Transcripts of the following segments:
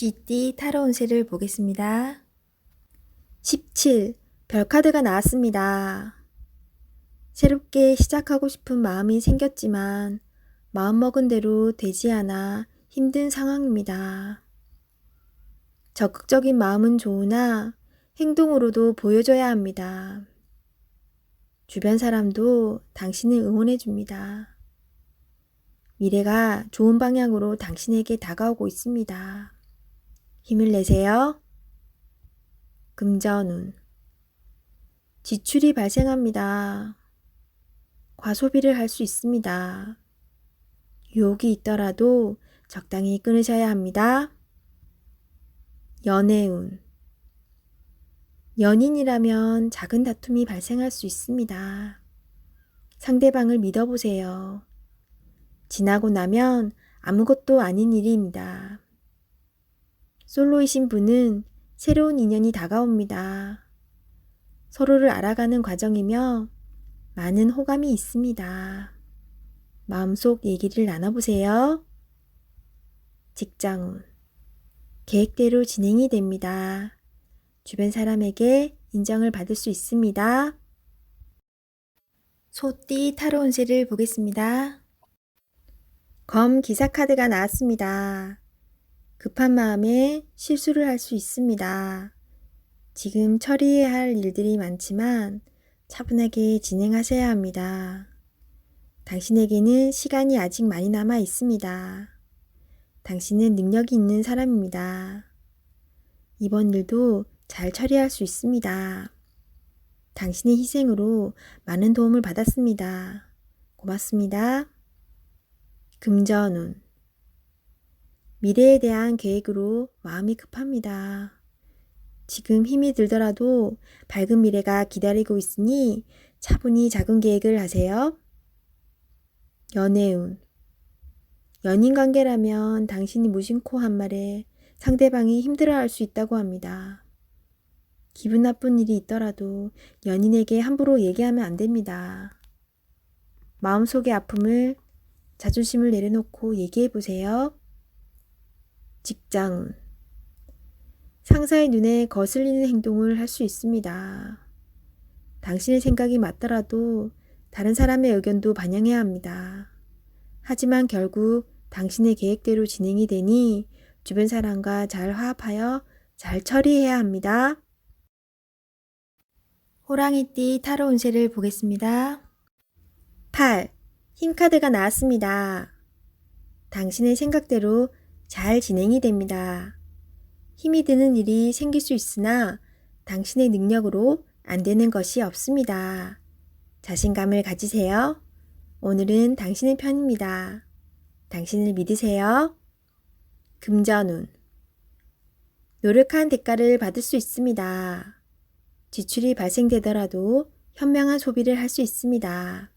쥐띠 타로 운세를 보겠습니다. 17. 별카드가 나왔습니다. 새롭게 시작하고 싶은 마음이 생겼지만 마음먹은 대로 되지 않아 힘든 상황입니다. 적극적인 마음은 좋으나 행동으로도 보여줘야 합니다. 주변 사람도 당신을 응원해 줍니다. 미래가 좋은 방향으로 당신에게 다가오고 있습니다. 힘을 내세요. 금전운. 지출이 발생합니다. 과소비를 할 수 있습니다. 유혹이 있더라도 적당히 끊으셔야 합니다. 연애운. 연인이라면 작은 다툼이 발생할 수 있습니다. 상대방을 믿어보세요. 지나고 나면 아무것도 아닌 일입니다. 솔로이신 분은 새로운 인연이 다가옵니다. 서로를 알아가는 과정이며 많은 호감이 있습니다. 마음속 얘기를 나눠보세요. 직장운. 계획대로 진행이 됩니다. 주변 사람에게 인정을 받을 수 있습니다. 소띠 타로 운세를 보겠습니다. 검 기사 카드가 나왔습니다. 급한 마음에 실수를 할 수 있습니다. 지금 처리해야 할 일들이 많지만 차분하게 진행하셔야 합니다. 당신에게는 시간이 아직 많이 남아 있습니다. 당신은 능력이 있는 사람입니다. 이번 일도 잘 처리할 수 있습니다. 당신의 희생으로 많은 도움을 받았습니다. 고맙습니다. 금전운. 미래에 대한 계획으로 마음이 급합니다. 지금 힘이 들더라도 밝은 미래가 기다리고 있으니 차분히 작은 계획을 하세요. 연애운. 연인 관계라면 당신이 무심코 한 말에 상대방이 힘들어 할 수 있다고 합니다. 기분 나쁜 일이 있더라도 연인에게 함부로 얘기하면 안 됩니다. 마음속의 아픔을 자존심을 내려놓고 얘기해 보세요. 직장운. 상사의 눈에 거슬리는 행동을 할 수 있습니다. 당신의 생각이 맞더라도 다른 사람의 의견도 반영해야 합니다. 하지만 결국 당신의 계획대로 진행이 되니 주변 사람과 잘 화합하여 잘 처리해야 합니다. 호랑이띠 타로 운세를 보겠습니다. 8. 힘카드가 나왔습니다. 당신의 생각대로 잘 진행이 됩니다. 힘이 드는 일이 생길 수 있으나 당신의 능력으로 안 되는 것이 없습니다. 자신감을 가지세요. 오늘은 당신의 편입니다. 당신을 믿으세요. 금전운. 노력한 대가를 받을 수 있습니다. 지출이 발생되더라도 현명한 소비를 할 수 있습니다.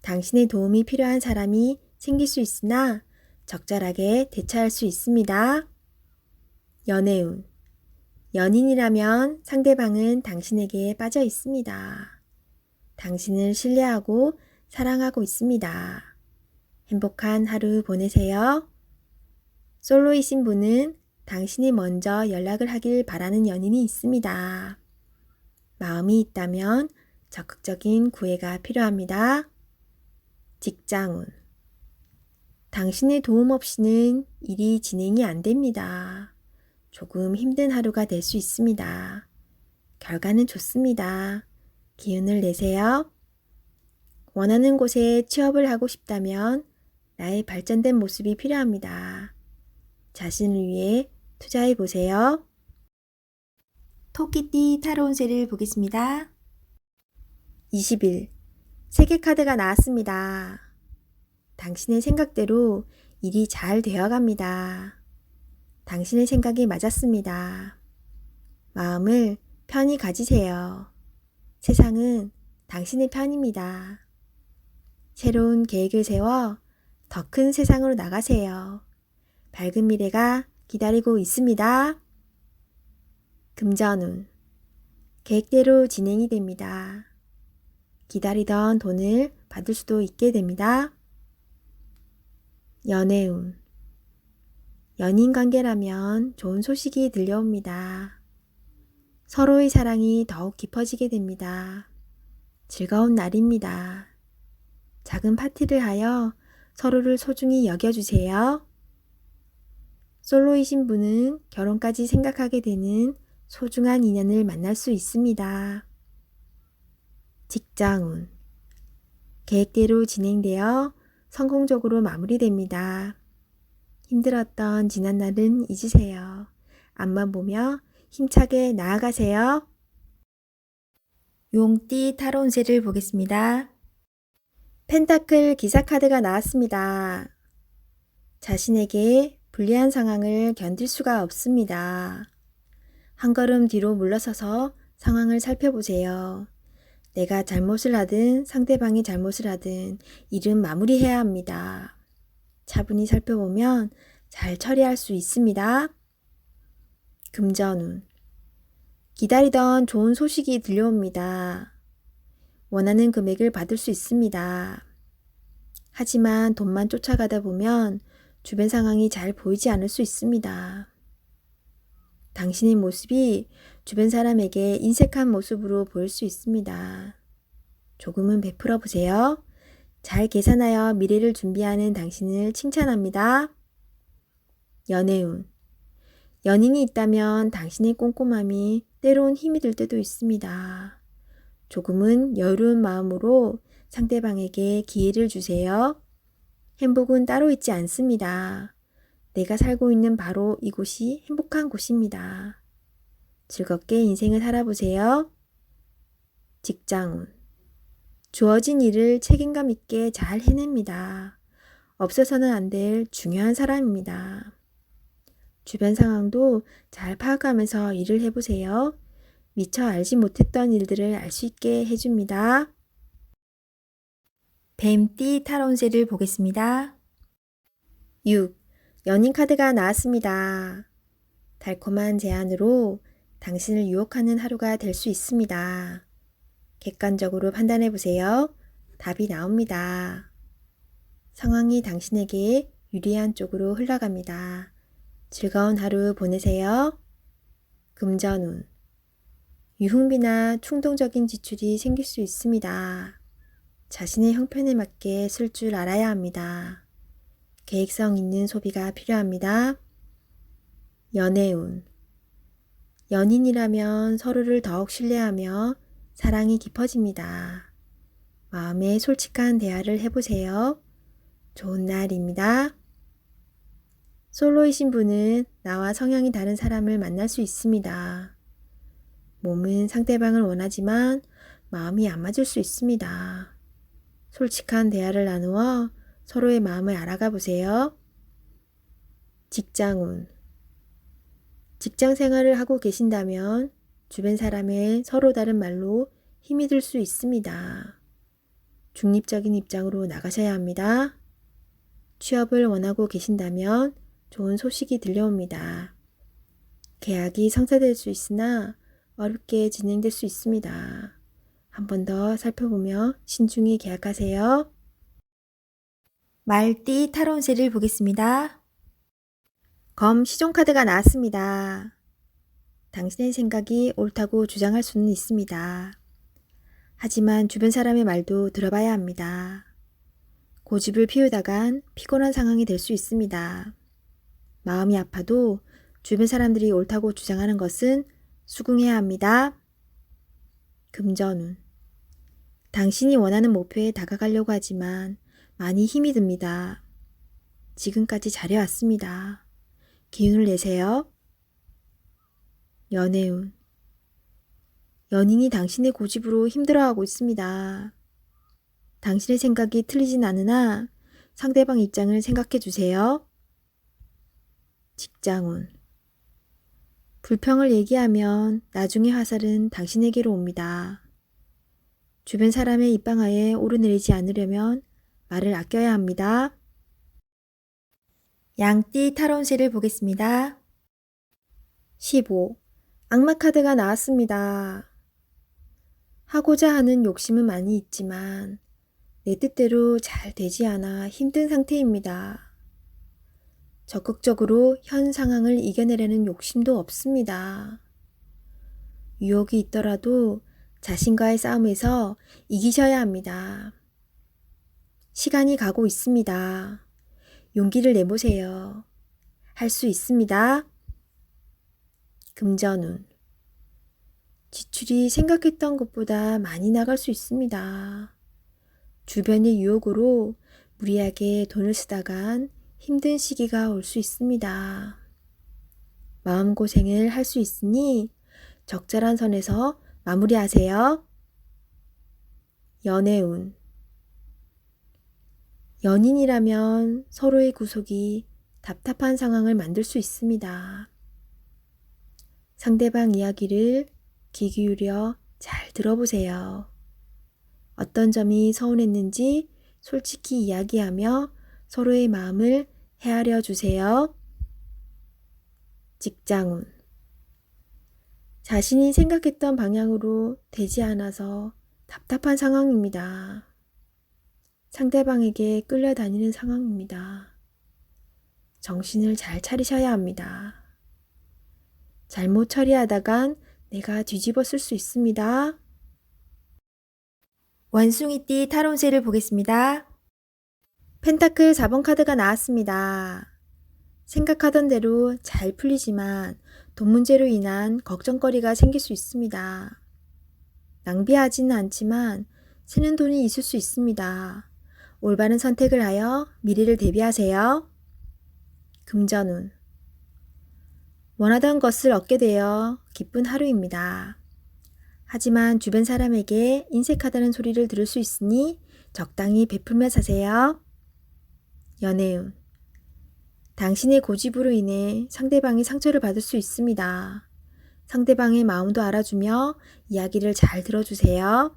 당신의 도움이 필요한 사람이 생길 수 있으나 적절하게 대처할 수 있습니다. 연애운. 연인이라면 상대방은 당신에게 빠져 있습니다. 당신을 신뢰하고 사랑하고 있습니다. 행복한 하루 보내세요. 솔로이신 분은 당신이 먼저 연락을 하길 바라는 연인이 있습니다. 마음이 있다면 적극적인 구애가 필요합니다. 직장운. 당신의 도움 없이는 일이 진행이 안 됩니다. 조금 힘든 하루가 될 수 있습니다. 결과는 좋습니다. 기운을 내세요. 원하는 곳에 취업을 하고 싶다면 나의 발전된 모습이 필요합니다. 자신을 위해 투자해 보세요. 토끼띠 타로 운세를 보겠습니다. 20일 세계 카드가 나왔습니다. 당신의 생각대로 일이 잘 되어갑니다. 당신의 생각이 맞았습니다. 마음을 편히 가지세요. 세상은 당신의 편입니다. 새로운 계획을 세워 더 큰 세상으로 나가세요. 밝은 미래가 기다리고 있습니다. 금전운. 계획대로 진행이 됩니다. 기다리던 돈을 받을 수도 있게 됩니다. 연애운. 연인 관계라면 좋은 소식이 들려옵니다. 서로의 사랑이 더욱 깊어지게 됩니다. 즐거운 날입니다. 작은 파티를 하여 서로를 소중히 여겨주세요. 솔로이신 분은 결혼까지 생각하게 되는 소중한 인연을 만날 수 있습니다. 직장운. 계획대로 진행되어 성공적으로 마무리됩니다. 힘들었던 지난날은 잊으세요. 앞만 보며 힘차게 나아가세요. 용띠 타로 운세를 보겠습니다. 펜타클 기사 카드가 나왔습니다. 자신에게 불리한 상황을 견딜 수가 없습니다. 한 걸음 뒤로 물러서서 상황을 살펴보세요. 내가 잘못을 하든 상대방이 잘못을 하든 일은 마무리해야 합니다. 차분히 살펴보면 잘 처리할 수 있습니다. 금전운. 기다리던 좋은 소식이 들려옵니다. 원하는 금액을 받을 수 있습니다. 하지만 돈만 쫓아가다 보면 주변 상황이 잘 보이지 않을 수 있습니다. 당신의 모습이 주변 사람에게 인색한 모습으로 보일 수 있습니다. 조금은 베풀어 보세요. 잘 계산하여 미래를 준비하는 당신을 칭찬합니다. 연애운. 연인이 있다면 당신의 꼼꼼함이 때론 힘이 들 때도 있습니다. 조금은 여유로운 마음으로 상대방에게 기회를 주세요. 행복은 따로 있지 않습니다. 내가 살고 있는 바로 이곳이 행복한 곳입니다. 즐겁게 인생을 살아보세요. 직장운. 주어진 일을 책임감 있게 잘 해냅니다. 없어서는 안 될 중요한 사람입니다. 주변 상황도 잘 파악하면서 일을 해보세요. 미처 알지 못했던 일들을 알 수 있게 해줍니다. 뱀띠 타론세를 보겠습니다. 6. 연인 카드가 나왔습니다. 달콤한 제안으로 당신을 유혹하는 하루가 될 수 있습니다. 객관적으로 판단해 보세요. 답이 나옵니다. 상황이 당신에게 유리한 쪽으로 흘러갑니다. 즐거운 하루 보내세요. 금전운. 유흥비나 충동적인 지출이 생길 수 있습니다. 자신의 형편에 맞게 쓸 줄 알아야 합니다. 계획성 있는 소비가 필요합니다. 연애운. 연인이라면 서로를 더욱 신뢰하며 사랑이 깊어집니다. 마음에 솔직한 대화를 해보세요. 좋은 날입니다. 솔로이신 분은 나와 성향이 다른 사람을 만날 수 있습니다. 몸은 상대방을 원하지만 마음이 안 맞을 수 있습니다. 솔직한 대화를 나누어 서로의 마음을 알아가 보세요. 직장운. 직장 생활을 하고 계신다면 주변 사람의 서로 다른 말로 힘이 들 수 있습니다. 중립적인 입장으로 나가셔야 합니다. 취업을 원하고 계신다면 좋은 소식이 들려옵니다. 계약이 성사될 수 있으나 어렵게 진행될 수 있습니다. 한 번 더 살펴보며 신중히 계약하세요. 말띠 타론세를 보겠습니다. 검 시종카드가 나왔습니다. 당신의 생각이 옳다고 주장할 수는 있습니다. 하지만 주변 사람의 말도 들어봐야 합니다. 고집을 피우다간 피곤한 상황이 될 수 있습니다. 마음이 아파도 주변 사람들이 옳다고 주장하는 것은 수긍해야 합니다. 금전운. 당신이 원하는 목표에 다가가려고 하지만 많이 힘이 듭니다. 지금까지 잘해왔습니다. 기운을 내세요. 연애운. 연인이 당신의 고집으로 힘들어하고 있습니다. 당신의 생각이 틀리진 않으나 상대방 입장을 생각해 주세요. 직장운. 불평을 얘기하면 나중에 화살은 당신에게로 옵니다. 주변 사람의 입방아에 오르내리지 않으려면 말을 아껴야 합니다. 양띠 타론세를 보겠습니다. 15. 악마 카드가 나왔습니다. 하고자 하는 욕심은 많이 있지만 내 뜻대로 잘 되지 않아 힘든 상태입니다. 적극적으로 현 상황을 이겨내려는 욕심도 없습니다. 유혹이 있더라도 자신과의 싸움에서 이기셔야 합니다. 시간이 가고 있습니다. 용기를 내보세요. 할 수 있습니다. 금전운. 지출이 생각했던 것보다 많이 나갈 수 있습니다. 주변의 유혹으로 무리하게 돈을 쓰다간 힘든 시기가 올 수 있습니다. 마음고생을 할 수 있으니 적절한 선에서 마무리하세요. 연애운. 연인이라면 서로의 구속이 답답한 상황을 만들 수 있습니다. 상대방 이야기를 귀 기울여 잘 들어보세요. 어떤 점이 서운했는지 솔직히 이야기하며 서로의 마음을 헤아려 주세요. 직장운. 자신이 생각했던 방향으로 되지 않아서 답답한 상황입니다. 상대방에게 끌려다니는 상황입니다. 정신을 잘 차리셔야 합니다. 잘못 처리하다간 내가 뒤집어 쓸 수 있습니다. 원숭이띠 타론세를 보겠습니다. 펜타클 4번 카드가 나왔습니다. 생각하던 대로 잘 풀리지만 돈 문제로 인한 걱정거리가 생길 수 있습니다. 낭비하지는 않지만 새는 돈이 있을 수 있습니다. 올바른 선택을 하여 미래를 대비하세요. 금전운 원하던 것을 얻게 되어 기쁜 하루입니다. 하지만 주변 사람에게 인색하다는 소리를 들을 수 있으니 적당히 베풀며 사세요. 연애운. 당신의 고집으로 인해 상대방이 상처를 받을 수 있습니다. 상대방의 마음도 알아주며 이야기를 잘 들어주세요.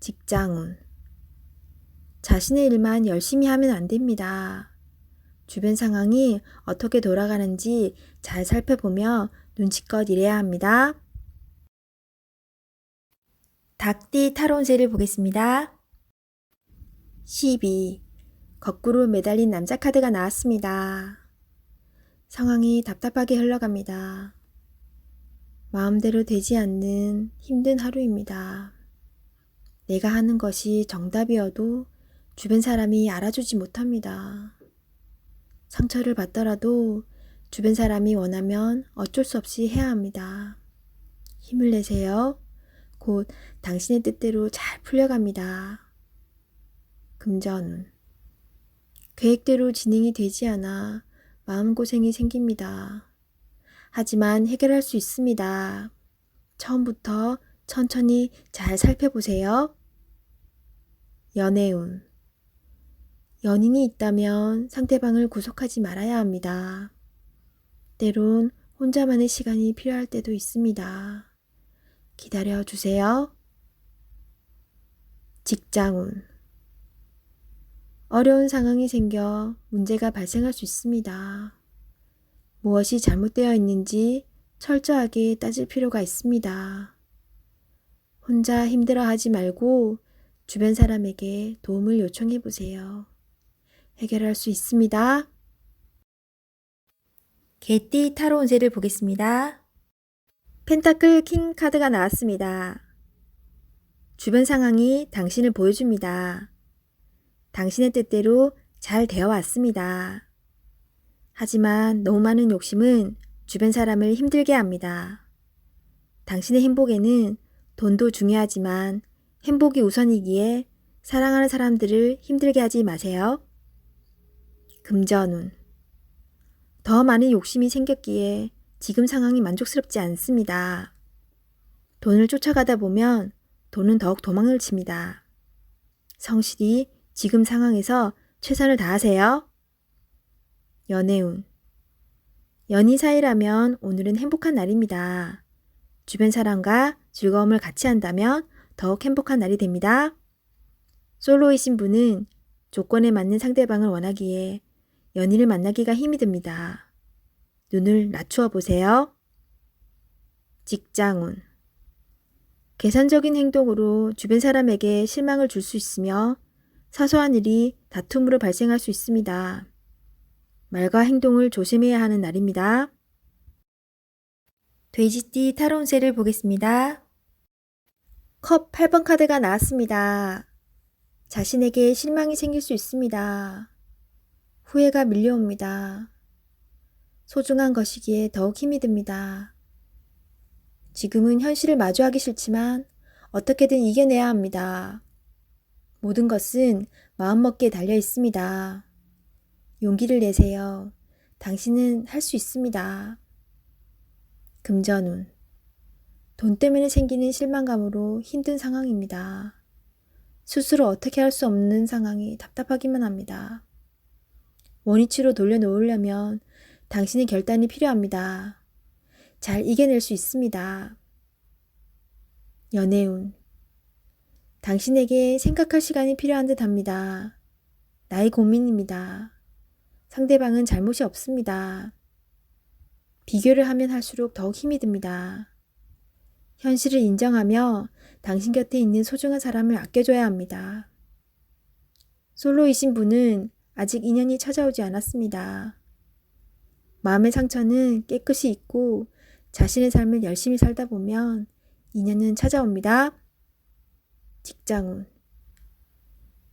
직장운. 자신의 일만 열심히 하면 안 됩니다. 주변 상황이 어떻게 돌아가는지 잘 살펴보며 눈치껏 일해야 합니다. 닭띠 타론세를 보겠습니다. 12. 거꾸로 매달린 남자 카드가 나왔습니다. 상황이 답답하게 흘러갑니다. 마음대로 되지 않는 힘든 하루입니다. 내가 하는 것이 정답이어도 주변 사람이 알아주지 못합니다. 상처를 받더라도 주변 사람이 원하면 어쩔 수 없이 해야 합니다. 힘을 내세요. 곧 당신의 뜻대로 잘 풀려갑니다. 금전운. 계획대로 진행이 되지 않아 마음고생이 생깁니다. 하지만 해결할 수 있습니다. 처음부터 천천히 잘 살펴보세요. 연애운. 연인이 있다면 상대방을 구속하지 말아야 합니다. 때론 혼자만의 시간이 필요할 때도 있습니다. 기다려 주세요. 직장운. 어려운 상황이 생겨 문제가 발생할 수 있습니다. 무엇이 잘못되어 있는지 철저하게 따질 필요가 있습니다. 혼자 힘들어 하지 말고 주변 사람에게 도움을 요청해 보세요. 해결할 수 있습니다. 개띠 타로 운세를 보겠습니다. 펜타클 킹 카드가 나왔습니다. 주변 상황이 당신을 보여줍니다. 당신의 뜻대로 잘 되어 왔습니다. 하지만 너무 많은 욕심은 주변 사람을 힘들게 합니다. 당신의 행복에는 돈도 중요하지만 행복이 우선이기에 사랑하는 사람들을 힘들게 하지 마세요. 금전운. 더 많은 욕심이 생겼기에 지금 상황이 만족스럽지 않습니다. 돈을 쫓아가다 보면 돈은 더욱 도망을 칩니다. 성실히 지금 상황에서 최선을 다하세요. 연애운. 연인 사이라면 오늘은 행복한 날입니다. 주변 사람과 즐거움을 같이 한다면 더욱 행복한 날이 됩니다. 솔로이신 분은 조건에 맞는 상대방을 원하기에 연인을 만나기가 힘이 듭니다. 눈을 낮추어 보세요. 직장운. 계산적인 행동으로 주변 사람에게 실망을 줄 수 있으며 사소한 일이 다툼으로 발생할 수 있습니다. 말과 행동을 조심해야 하는 날입니다. 돼지띠 타론세를 보겠습니다. 컵 8번 카드가 나왔습니다. 자신에게 실망이 생길 수 있습니다. 후회가 밀려옵니다. 소중한 것이기에 더욱 힘이 듭니다. 지금은 현실을 마주하기 싫지만 어떻게든 이겨내야 합니다. 모든 것은 마음먹기에 달려 있습니다. 용기를 내세요. 당신은 할 수 있습니다. 금전운. 돈 때문에 생기는 실망감으로 힘든 상황입니다. 스스로 어떻게 할 수 없는 상황이 답답하기만 합니다. 원위치로 돌려놓으려면 당신의 결단이 필요합니다. 잘 이겨낼 수 있습니다. 연애운. 당신에게 생각할 시간이 필요한 듯 합니다. 나의 고민입니다. 상대방은 잘못이 없습니다. 비교를 하면 할수록 더욱 힘이 듭니다. 현실을 인정하며 당신 곁에 있는 소중한 사람을 아껴줘야 합니다. 솔로이신 분은 아직 인연이 찾아오지 않았습니다. 마음의 상처는 깨끗이 잊고 자신의 삶을 열심히 살다 보면 인연은 찾아옵니다. 직장운.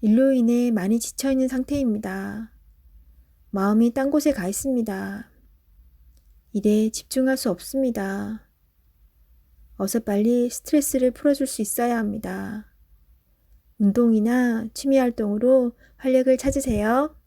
일로 인해 많이 지쳐있는 상태입니다. 마음이 딴 곳에 가 있습니다. 일에 집중할 수 없습니다. 어서 빨리 스트레스를 풀어줄 수 있어야 합니다. 운동이나 취미 활동으로 활력을 찾으세요.